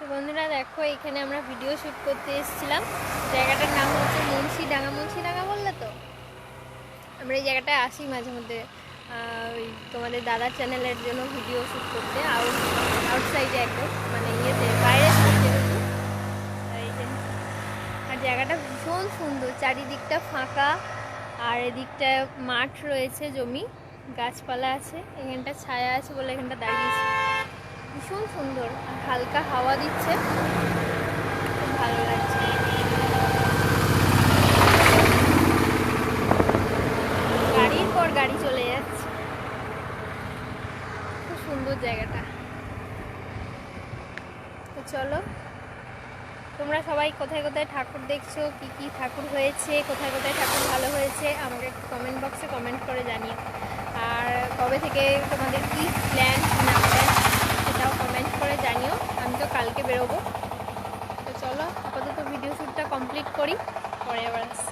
তো বন্ধুরা দেখো, এখানে আমরা ভিডিও শ্যুট করতে এসেছিলাম। জায়গাটার নাম হচ্ছে মুন্সিডাঙ্গা মুন্সিডাঙ্গা বললে তো? আমরা এই জায়গাটায় আসি মাঝে মধ্যে। ওই তোমাদের দাদার চ্যানেলের জন্য ভিডিও শ্যুট করতে আউট আউটসাইডে একদম মানে ইয়েতে, বাইরে আর জায়গাটা ভীষণ সুন্দর, চারিদিকটা ফাঁকা, আর এদিকটা মাঠ রয়েছে জমি, গাছপালা আছে, এখানটা ছায়া আছে বলে এখানটা দাঁড়িয়েছে। ভীষণ সুন্দর হালকা হাওয়া দিচ্ছে। খুব ভালো লাগছে। গাড়ির পর গাড়ি চলে যাচ্ছে। খুব সুন্দর জায়গাটা। তো চলো, তোমরা সবাই কোথায় কোথায় ঠাকুর দেখছ, কি কি ঠাকুর হয়েছে, কোথায় কোথায় ঠাকুর ভালো হয়েছে, আমাকে কমেন্ট বক্সে কমেন্ট করে জানিও। আর কবে থেকে তোমাদের কি প্ল্যান সেটাও কমেন্ট করে জানিও আমি তো কালকে বেরোবো। তো চলো আপাতত ভিডিও শ্যুটটা কমপ্লিট করি পরে আবার আসছি।